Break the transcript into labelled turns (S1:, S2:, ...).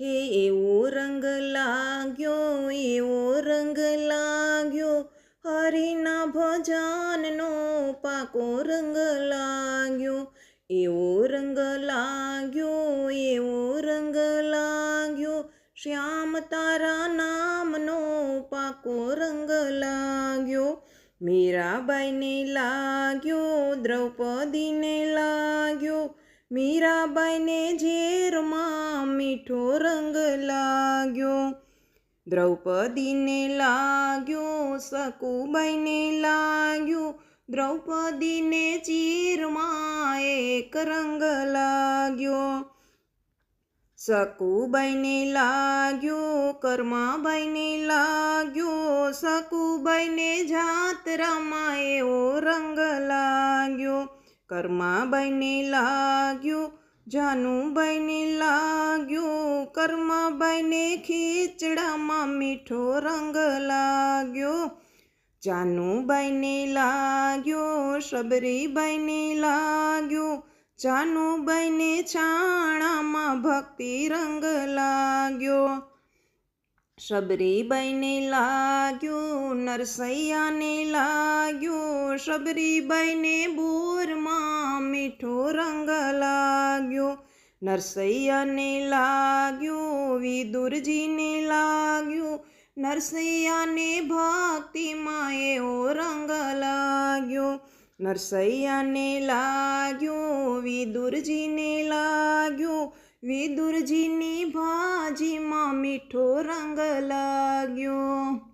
S1: હે એવો રંગ લાગ્યો, એવો રંગ લાગ્યો, હરિના ભજનનો પાકો રંગ લાગ્યો. એવો રંગ લાગ્યો, એવો રંગ લાગ્યો, શ્યામ તારા નામનો પાકો રંગ લાગ્યો. મીરાબાઈને લાગ્યો, દ્રૌપદીને લાગ્યો. મીરાબાઈને ઝેરમાં મીઠો રંગ લાગ્યો. દ્રૌપદીને લાગ્યો, સકુબાઈને લાગ્યો. દ્રૌપદીને ચીરમાં એક રંગ લાગ્યો. સકુબાઈને લાગ્યો, કર્માબાઈને લાગ્યો. સકુબાઈને જાતરામાં એવો રંગ લાગ્યો. કર્માબાઈને લાગ્યો જાનુબાઈને લાગ્યો, કર્માબાઈને ખીચડામાં મીઠો રંગ લાગ્યો. જાનુબાઈને લાગ્યો, શબરીબાઈને લાગ્યો. જાનુબાઈને છાણામાં ભક્તિ રંગ લાગ્યો. શબરીબાઈને લાગ્યું, નરસૈયાને લાગ્યો. શબરીબાઈને બોરમાં મીઠો રંગ લાગ્યો. નરસૈયાને લાગ્યો, વિદુરજીને લાગ્યું. નરસૈયાને ભક્તિમાં એવો રંગ લાગ્યો. નરસૈયાને લાગ્યો, વિદુરજીને લાગ્યો. વિદુરજીની ભાજીમાં મીઠો રંગ લાગ્યો.